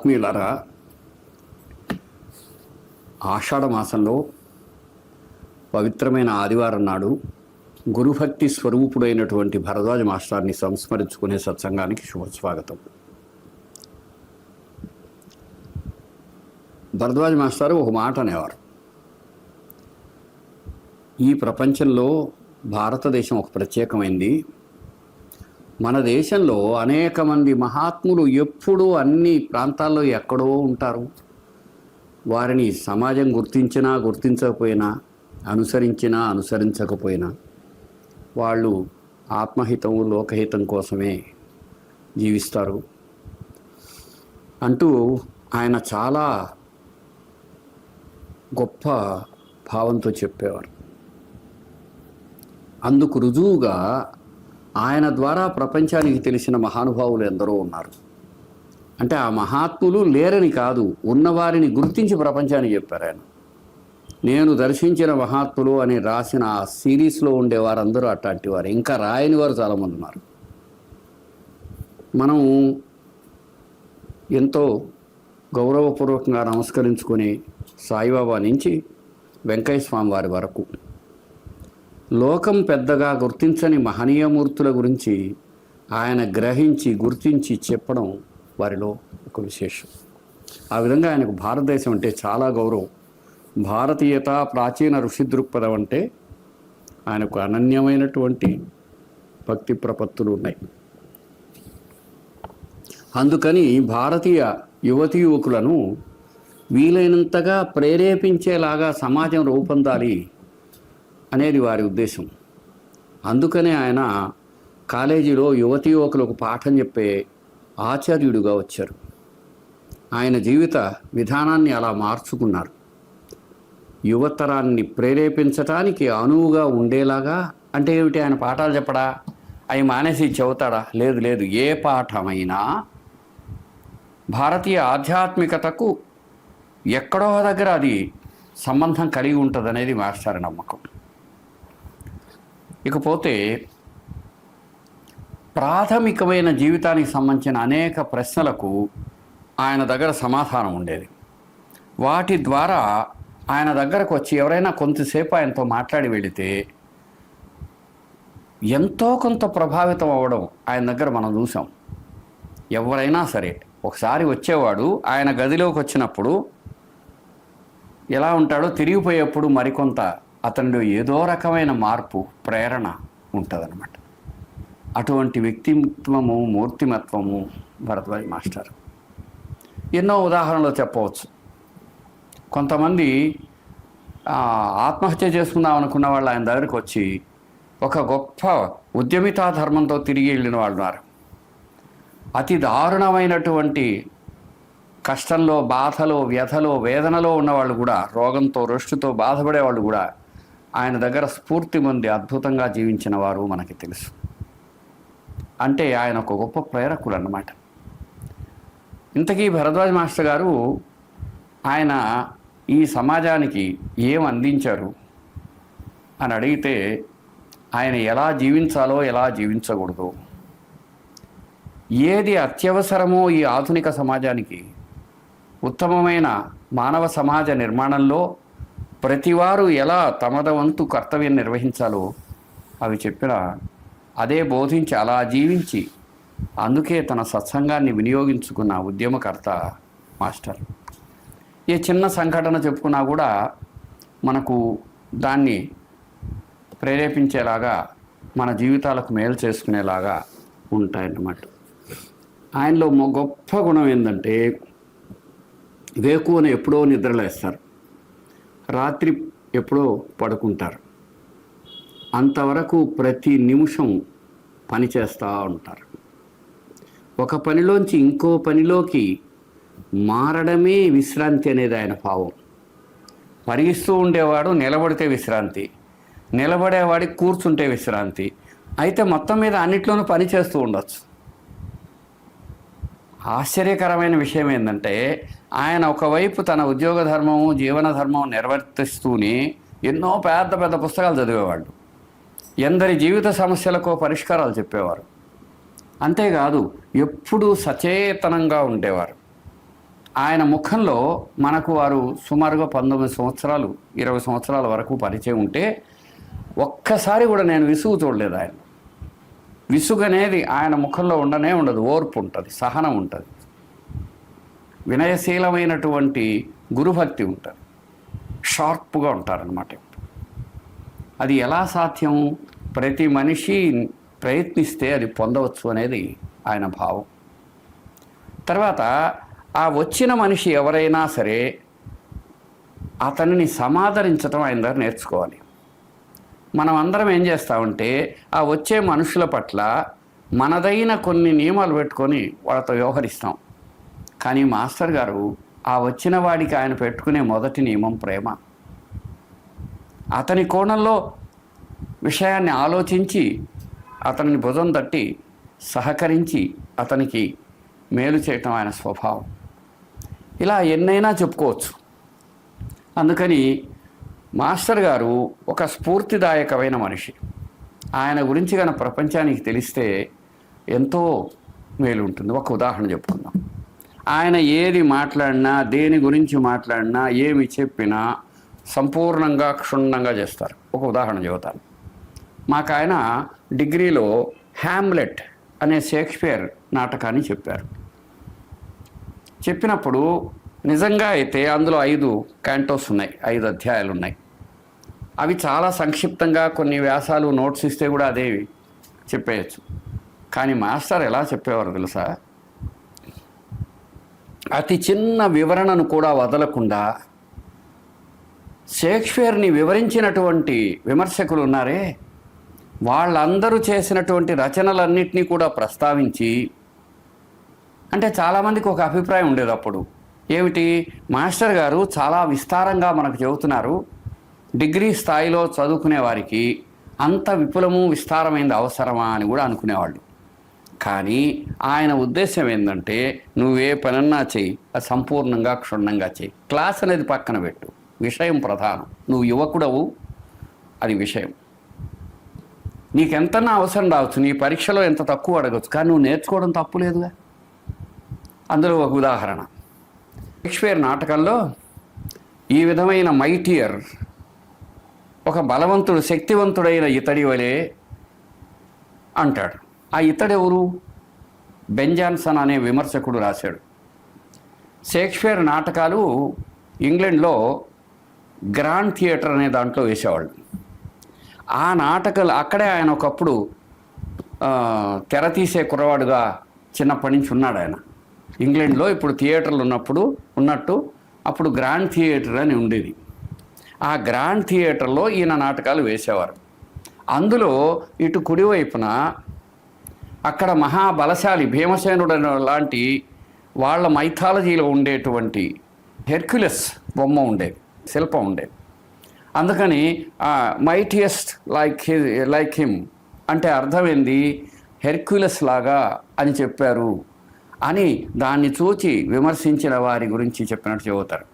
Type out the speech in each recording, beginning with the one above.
ఆత్మీయులారా ఆషాఢ మాసంలో పవిత్రమైన ఆదివారం నాడు గురుభక్తి స్వరూపుడైనటువంటి భరద్వాజ మాస్టర్ని సంస్మరించుకునే సత్సంగానికి శుభస్వాగతం. భరద్వాజ మాస్టారు ఒక మాట అనేవారు. ఈ ప్రపంచంలో భారతదేశం ఒక ప్రత్యేకమైంది. మన దేశంలో అనేక మంది మహాత్ములు ఎప్పుడూ అన్ని ప్రాంతాల్లో ఎక్కడో ఉంటారు. వారిని సమాజం గుర్తించినా గుర్తించకపోయినా అనుసరించినా అనుసరించకపోయినా వాళ్ళు ఆత్మహితం లోకహితం కోసమే జీవిస్తారు. అంటూ ఆయన చాలా గొప్ప భావంతో చెప్పేవారు. అందుకు రుజువుగా ఆయన ద్వారా ప్రపంచానికి తెలిసిన మహానుభావులు ఎందరో ఉన్నారు. అంటే ఆ మహాత్ములు లేరని కాదు ఉన్నవారిని గుర్తించి ప్రపంచానికి చెప్పారు ఆయన. నేను దర్శించిన మహాత్ములు అని రాసిన ఆ సిరీస్లో ఉండే వారందరూ అట్లాంటి వారు. ఇంకా రాయని వారు చాలామంది ఉన్నారు. మనం ఎంతో గౌరవపూర్వకంగా నమస్కరించుకునే సాయిబాబా నుంచి వెంకయ్య స్వామి వారి వరకు లోకం పెద్దగా గుర్తించని మహనీయమూర్తుల గురించి ఆయన గ్రహించి గుర్తించి చెప్పడం వారిలో ఒక విశేషం. ఆ విధంగా ఆయనకు భారతదేశం అంటే చాలా గౌరవం. భారతీయత ప్రాచీన ఋషి దృక్పథం అంటే ఆయనకు అనన్యమైనటువంటి భక్తి ప్రపత్తులు ఉన్నాయి. అందుకని భారతీయ యువతి యువకులను వీలైనంతగా ప్రేరేపించేలాగా సమాజం రూపొందాలి అనేది వారి ఉద్దేశం. అందుకనే ఆయన కాలేజీలో యువతి యువకులకు పాఠం చెప్పే ఆచార్యుడిగా వచ్చారు. ఆయన జీవిత విధానాన్ని అలా మార్చుకున్నారు. యువతరాన్ని ప్రేరేపించటానికి అనువుగా ఉండేలాగా అంటే ఏమిటి? ఆయన పాఠాలు చెప్పడా? అవి మానేసి చెబుతాడా? లేదు లేదు. ఏ పాఠమైనా భారతీయ ఆధ్యాత్మికతకు ఎక్కడో దగ్గర అది సంబంధం కలిగి ఉంటుంది అనేది మాస్టర్ నమ్మకం. ఇకపోతే ప్రాథమికమైన జీవితానికి సంబంధించిన అనేక ప్రశ్నలకు ఆయన దగ్గర సమాధానం ఉండేది. వాటి ద్వారా ఆయన దగ్గరకు వచ్చి ఎవరైనా కొంతసేపు ఆయనతో మాట్లాడి వెళితే ఎంతో కొంత ప్రభావితం అవ్వడం ఆయన దగ్గర మనం చూసాం. ఎవరైనా సరే ఒకసారి వచ్చేవాడు ఆయన గదిలోకి వచ్చినప్పుడు ఎలా ఉంటాడో తిరిగిపోయేప్పుడు మరికొంత అతనిలో ఏదో రకమైన మార్పు ప్రేరణ ఉంటుందన్నమాట. అటువంటి వ్యక్తిత్వము మూర్తిమత్వము భరద్వాజ మాస్టర్. ఎన్నో ఉదాహరణలు చెప్పవచ్చు. కొంతమంది ఆత్మహత్య చేసుకుందాం అనుకున్న వాళ్ళు ఆయన దగ్గరికి వచ్చి ఒక గొప్ప ఉద్యమితా ధర్మంతో తిరిగి వెళ్ళిన వాళ్ళు ఉన్నారు. అతి దారుణమైనటువంటి కష్టంలో బాధలో వ్యధలో వేదనలో ఉన్నవాళ్ళు కూడా రోగంతో రొష్టుతో బాధపడే వాళ్ళు కూడా ఆయన దగ్గర స్ఫూర్తి పొంది అద్భుతంగా జీవించిన వారు మనకి తెలుసు. అంటే ఆయన ఒక గొప్ప ప్రేరకుడు అన్నమాట. ఇంతకీ భరద్వాజ్ మాస్టర్ గారు ఆయన ఈ సమాజానికి ఏం అందించారు అని అడిగితే ఆయన ఎలా జీవించాలో ఎలా జీవించకూడదు ఏది అత్యవసరమో ఈ ఆధునిక సమాజానికి ఉత్తమమైన మానవ సమాజ నిర్మాణంలో ప్రతివారు ఎలా తమద వంతు కర్తవ్యం నిర్వహించాలో అవి చెప్పిన అదే బోధించి అలా జీవించి అందుకే తన సత్సంగాన్ని వినియోగించుకున్న ఉద్యమకర్త మాస్టర్. ఏ చిన్న సంఘటన చెప్పుకున్నా కూడా మనకు దాన్ని ప్రేరేపించేలాగా మన జీవితాలకు మేలు చేసుకునేలాగా ఉంటాయన్నమాట. ఆయనలో గొప్ప గుణం ఏంటంటే వేకువని ఎప్పుడో నిద్రలేస్తారు. రాత్రి ఎప్పుడో పడుకుంటారు. అంతవరకు ప్రతి నిమిషం పని చేస్తూ ఉంటారు. ఒక పనిలోంచి ఇంకో పనిలోకి మారడమే విశ్రాంతి అనేది ఆయన భావం. పరిగిస్తూ ఉండేవాడు నిలబడితే విశ్రాంతి నిలబడేవాడికి కూర్చుంటే విశ్రాంతి. అయితే మొత్తం మీద అన్నిట్లోనూ పని చేస్తూ ఉండొచ్చు. ఆశ్చర్యకరమైన విషయం ఏంటంటే ఆయన ఒకవైపు తన ఉద్యోగ ధర్మము జీవన ధర్మం నిర్వర్తిస్తూనే ఎన్నో పెద్ద పెద్ద పుస్తకాలు చదివేవాళ్ళు ఎందరి జీవిత సమస్యలకు పరిష్కారాలు చెప్పేవారు. అంతేకాదు ఎప్పుడూ సచేతనంగా ఉండేవారు. ఆయన ముఖంలో మనకు వారు సుమారుగా పంతొమ్మిది సంవత్సరాలు ఇరవై సంవత్సరాల వరకు పరిచయం ఉంటే ఒక్కసారి కూడా నేను విసుగు చూడలేదు ఆయన. విసుగు అనేది ఆయన ముఖంలో ఉండనే ఉండదు ఓర్పు ఉంటుంది సహనం ఉంటుంది. వినయశీలమైనటువంటి గురుభక్తి ఉంటుంది. షార్ప్గా ఉంటారనమాట అది ఎలా సాధ్యం? ప్రతి మనిషి ప్రయత్నిస్తే అది పొందవచ్చు అనేది ఆయన భావం. తర్వాత ఆ వచ్చిన మనిషి ఎవరైనా సరే అతనిని సమాదరించడం ఆయన దగ్గర నేర్చుకోవాలి. మనం అందరం ఏం చేస్తామంటే ఆ వచ్చే మనుషుల పట్ల మనదైన కొన్ని నియమాలు పెట్టుకొని వాళ్ళతో వ్యవహరిస్తాం. కానీ మాస్టర్ గారు ఆ వచ్చిన వాడికి ఆయన పెట్టుకునే మొదటి నియమం ప్రేమ. అతని కోణంలో విషయాన్ని ఆలోచించి అతనిని భుజం తట్టి సహకరించి అతనికి మేలు చేయటం ఆయన స్వభావం. ఇలా ఎన్నైనా చెప్పుకోవచ్చు. అందుకని మాస్టర్ గారు ఒక స్ఫూర్తిదాయకమైన మనిషి. ఆయన గురించి కనుక ప్రపంచానికి తెలిస్తే ఎంతో మేలు ఉంటుంది. ఒక ఉదాహరణ చెప్పుకుందాం. ఆయన ఏది మాట్లాడినా దేని గురించి మాట్లాడినా ఏమి చెప్పినా సంపూర్ణంగా క్షుణ్ణంగా చేస్తారు. ఒక ఉదాహరణ చెబుతాను. మాకు ఆయన డిగ్రీలో హ్యామ్లెట్ అనే షేక్స్పియర్ నాటకాన్ని చెప్పారు. చెప్పినప్పుడు నిజంగా అయితే అందులో ఐదు క్యాంటోస్ ఉన్నాయి ఐదు అధ్యాయాలు ఉన్నాయి. అవి చాలా సంక్షిప్తంగా కొన్ని వ్యాసాలు నోట్స్ ఇస్తే కూడా అదే చెప్పేయచ్చు. కానీ మాస్టర్ ఎలా చెప్పేవారు తెలుసా? అతి చిన్న వివరణను కూడా వదలకుండా షేక్స్పియర్ని వివరించినటువంటి విమర్శకులు ఉన్నారే? వాళ్ళందరూ చేసినటువంటి రచనలన్నింటినీ కూడా ప్రస్తావించి అంటే చాలామందికి ఒక అభిప్రాయం ఉండేది అప్పుడు. ఏమిటి? మాస్టర్ గారు చాలా విస్తారంగా మనకు చెబుతున్నారు. డిగ్రీ స్థాయిలో చదువుకునే వారికి అంత విపులము విస్తారమైనది అవసరమా అని కూడా అనుకునేవాళ్ళు. కానీ ఆయన ఉద్దేశం ఏంటంటే నువ్వే పనన్నా చెయ్యి అది సంపూర్ణంగా క్షుణ్ణంగా చెయ్యి. క్లాస్ అనేది పక్కన పెట్టు. విషయం ప్రధానం. నువ్వు యువకుడవు అది విషయం. నీకెంతన్నా అవసరం రావచ్చు నీ పరీక్షలో ఎంత తక్కువ అడగచ్చు కానీ నువ్వు నేర్చుకోవడం తప్పు లేదుగా. అందులో ఒక ఉదాహరణ. షేక్స్పియర్ నాటకంలో ఈ విధమైన మైటియర్ ఒక బలవంతుడు శక్తివంతుడైన ఇతడి వలె అంటాడు. ఆ ఇతడెవరు? బెంజాన్సన్ అనే విమర్శకుడు రాశాడు. షేక్స్పియర్ నాటకాలు ఇంగ్లాండ్లో గ్రాండ్ థియేటర్ అనే దాంట్లో వేసేవాళ్ళు. ఆ నాటకాలు అక్కడే ఆయన ఒకప్పుడు తెర తీసే కుర్రవాడుగా చిన్నప్పటి నుంచి ఉన్నాడు ఆయన. ఇంగ్లాండ్లో ఇప్పుడు థియేటర్లు ఉన్నప్పుడు ఉన్నట్టు అప్పుడు గ్రాండ్ థియేటర్ అని ఉండేది. ఆ గ్రాండ్ థియేటర్లో ఈయన నాటకాలు వేసేవారు. అందులో ఇటు కుడివైపున అక్కడ మహాబలశాలి భీమసేనుడు లాంటి వాళ్ళ మైథాలజీలో ఉండేటువంటి హెర్క్యులస్ బొమ్మ ఉండేది శిల్పం ఉండేది అందుకని మైటియస్ట్ లైక్ లైక్ హిమ్ అంటే అర్థమైంది హెర్క్యులస్ లాగా అని చెప్పారు. అని దాన్ని చూచి విమర్శించిన వారి గురించి చెప్పినట్టు చెబుతారు.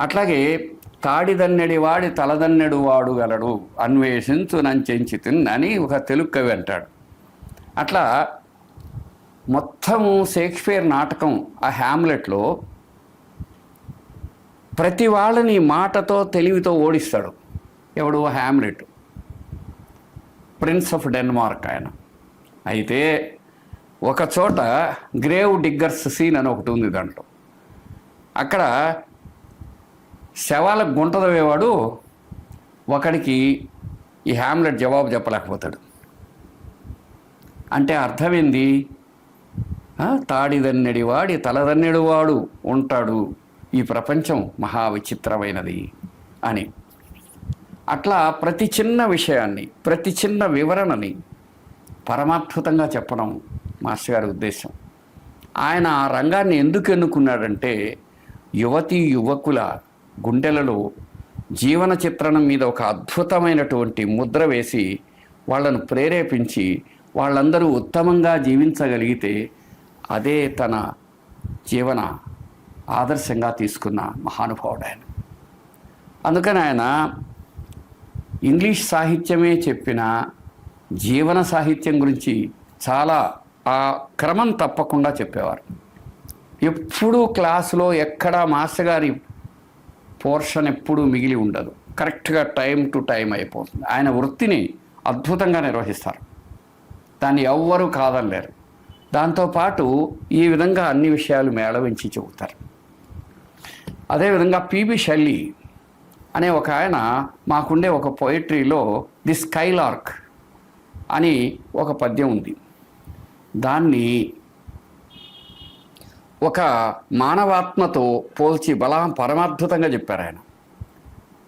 అట్లాగే తాడిదన్నెడి వాడి తలదన్నెడు వాడు గలడు అన్వేషించు నంచెంచి అని ఒక తెలుగు కవి అంటాడు. అట్లా మొత్తము షేక్స్పియర్ నాటకం ఆ హ్యామ్లెట్లో ప్రతి వాళ్ళని మాటతో తెలివితో ఓడిస్తాడు. ఎవడు? హ్యామ్లెట్ ప్రిన్స్ ఆఫ్ డెన్మార్క్ ఆయన. అయితే ఒక చోట గ్రేవ్ డిగ్గర్స్ సీన్ అని ఒకటి ఉంది దాంట్లో. అక్కడ శవాలకు గుంట తవ్వేవాడు ఒకడికి ఈ హ్యామ్లెట్ జవాబు చెప్పలేకపోతాడు. అంటే అర్థమైంది తాడిదన్నెడి వాడి తలదన్నెడు వాడు ఉంటాడు. ఈ ప్రపంచం మహా విచిత్రమైనది అని. అట్లా ప్రతి చిన్న విషయాన్ని ప్రతి చిన్న వివరణని పరమాద్భుతంగా చెప్పడం మాస్టర్ గారి ఉద్దేశం. ఆయన ఆ రంగాన్ని ఎందుకు ఎన్నుకున్నాడంటే యువతీ యువకుల గుండెలలో జీవన చిత్రణం మీద ఒక అద్భుతమైనటువంటి ముద్ర వేసి వాళ్ళను ప్రేరేపించి వాళ్ళందరూ ఉత్తమంగా జీవించగలిగితే అదే తన జీవన ఆదర్శంగా తీసుకున్న మహానుభావుడు ఆయన అందుకని ఆయన ఇంగ్లీష్ సాహిత్యమే చెప్పిన జీవన సాహిత్యం గురించి చాలా ఆ క్రమం తప్పకుండా చెప్పేవారు. ఎప్పుడూ క్లాసులో ఎక్కడ మాస్టర్ గారి పోర్షన్ ఎప్పుడూ మిగిలి ఉండదు. కరెక్ట్గా టైం టు టైం అయిపోతుంది. ఆయన వృత్తిని అద్భుతంగా నిర్వహిస్తారు. దాన్ని ఎవ్వరూ కాదనలేరు. దాంతోపాటు ఈ విధంగా అన్ని విషయాలు మేళవించి చెబుతారు. అదేవిధంగా పిబి శల్లి అనే ఒక ఆయన మాకుండే ఒక పోయిట్రీలో ది స్కైలార్క్ అని ఒక పద్యం ఉంది. దాన్ని ఒక మానవాత్మతో పోల్చి బలా పరమాద్భుతంగా చెప్పారు ఆయన.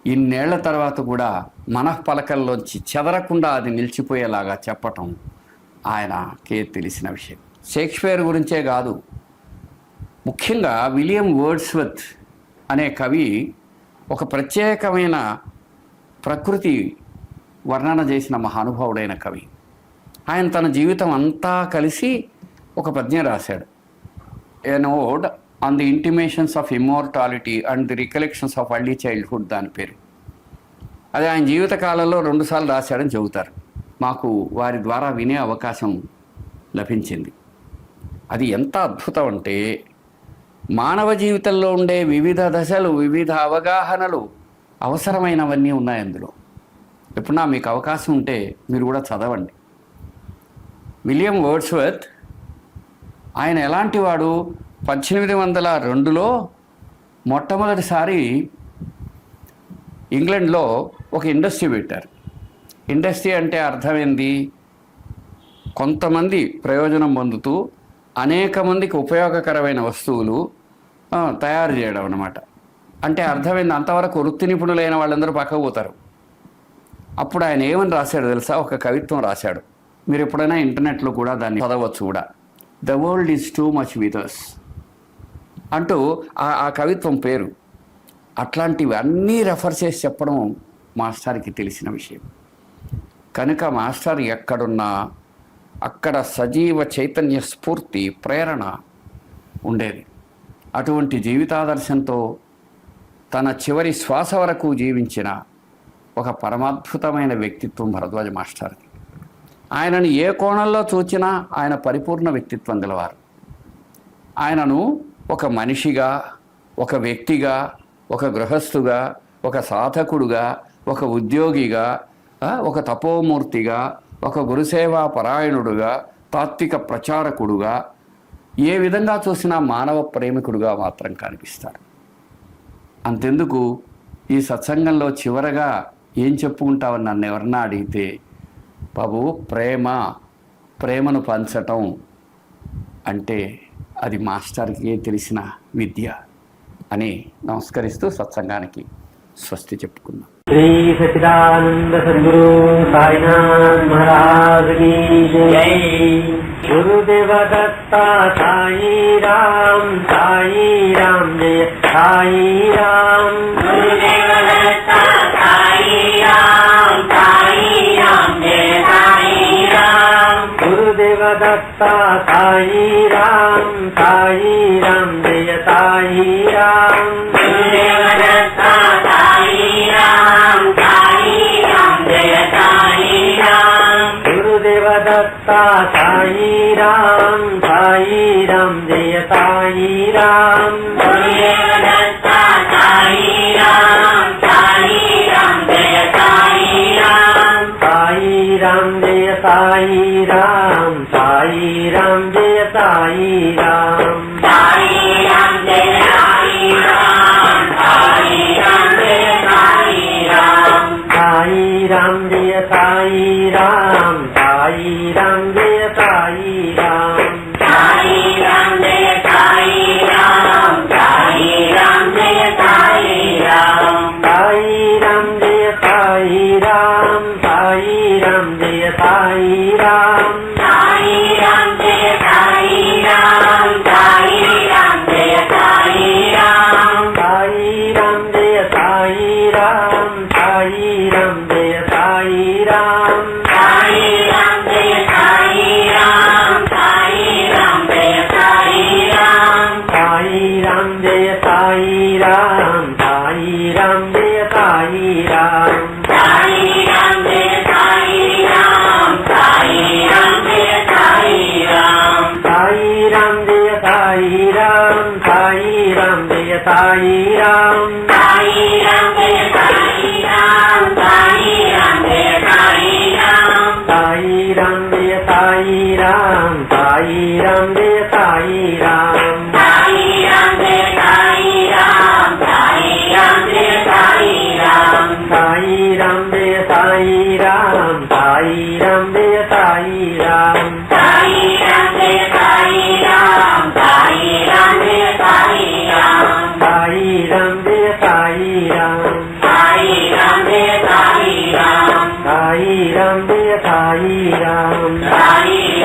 ఇన్నేళ్ళ తర్వాత కూడా మనఃపలకల్లోంచి చెదరకుండా అది నిలిచిపోయేలాగా చెప్పటం ఆయనకే తెలిసిన విషయం. షేక్స్పియర్ గురించే కాదు. ముఖ్యంగా విలియం వర్డ్స్వర్త్ అనే కవి ఒక ప్రత్యేకమైన ప్రకృతి వర్ణన చేసిన మహానుభావుడైన కవి. ఆయన తన జీవితం అంతా కలిసి ఒక పద్యం రాశాడు. An ode on the intimations of immortality and the recollections of early childhood దాని పేరు. అది ఆయన జీవితకాలంలో రెండుసార్లు రాశాడని చెబుతారు. మాకు వారి ద్వారా వినే అవకాశం లభించింది. అది ఎంత అద్భుతం అంటే మానవ జీవితంలో ఉండే వివిధ దశలు వివిధ అవగాహనలు అవసరమైనవన్నీ ఉన్నాయి అందులో. ఎప్పుడన్నా మీకు అవకాశం ఉంటే మీరు కూడా చదవండి. విలియం వర్డ్స్వర్త్ ఆయన ఎలాంటి వాడు పద్దెనిమిది వందల రెండులో మొట్టమొదటిసారి ఇంగ్లాండ్లో ఒక ఇండస్ట్రీ పెట్టారు. ఇండస్ట్రీ అంటే అర్థమైంది కొంతమంది ప్రయోజనం పొందుతూ అనేక మందికి ఉపయోగకరమైన వస్తువులు తయారు చేయడం అన్నమాట. అంటే అర్థమైంది అంతవరకు వృత్తి నిపుణులైన వాళ్ళందరూ పక్కకు పోతారు. అప్పుడు ఆయన ఏమని రాశాడు తెలుసా? ఒక కవిత్వం రాశాడు. మీరు ఎప్పుడైనా ఇంటర్నెట్లో కూడా దాన్ని చదవచ్చు కూడా. The world is too much with us అంటూ ఆ ఆ కవిత్వం పేరు. అట్లాంటివి అన్నీ రెఫర్ చేసి చెప్పడం మాస్టర్కి తెలిసిన విషయం. కనుక మాస్టర్ ఎక్కడున్నా అక్కడ సజీవ చైతన్య స్ఫూర్తి ప్రేరణ ఉండేది. అటువంటి జీవితాదర్శంతో తన చివరి శ్వాస వరకు జీవించిన ఒక పరమాద్భుతమైన వ్యక్తిత్వం భరద్వాజ మాస్టర్ది. ఆయనను ఏ కోణంలో చూచినా ఆయన పరిపూర్ణ వ్యక్తిత్వం గలవారు. ఆయనను ఒక మనిషిగా ఒక వ్యక్తిగా ఒక గృహస్థుగా ఒక సాధకుడుగా ఒక ఉద్యోగిగా ఒక తపోమూర్తిగా ఒక గురుసేవా పరాయణుడుగా తాత్విక ప్రచారకుడుగా ఏ విధంగా చూసినా మానవ ప్రేమికుడుగా మాత్రం కనిపిస్తారు. అంతెందుకు ఈ సత్సంగంలో చివరగా ఏం చెప్పుకుంటావని నన్ను ఎవరన్నా అడిగితే బాబు ప్రేమ ప్రేమను పంచటం అంటే అది మాస్టర్కి తెలిసిన విద్య అని నమస్కరిస్తూ సత్సంగానికి స్వస్తి చెప్పుకున్నాం శ్రీ సచిదానంద సద్గురు సాయినాథ్ గురుదేవ దత్త సాయి రామ్ సాయి రామ్ జయ సాయి రామ్ दत्ता साई राम साई राम जय साई राम गुरुदेव दत्ता साई राम साई राम जय साई राम गुरुदेव दत्ता साई राम साई राम जय साई राम गुरुदेव दत्ता साई राम साई राम जय साई राम साई राम जय साई राम સાઈ રામ જય સાઈ રામ from the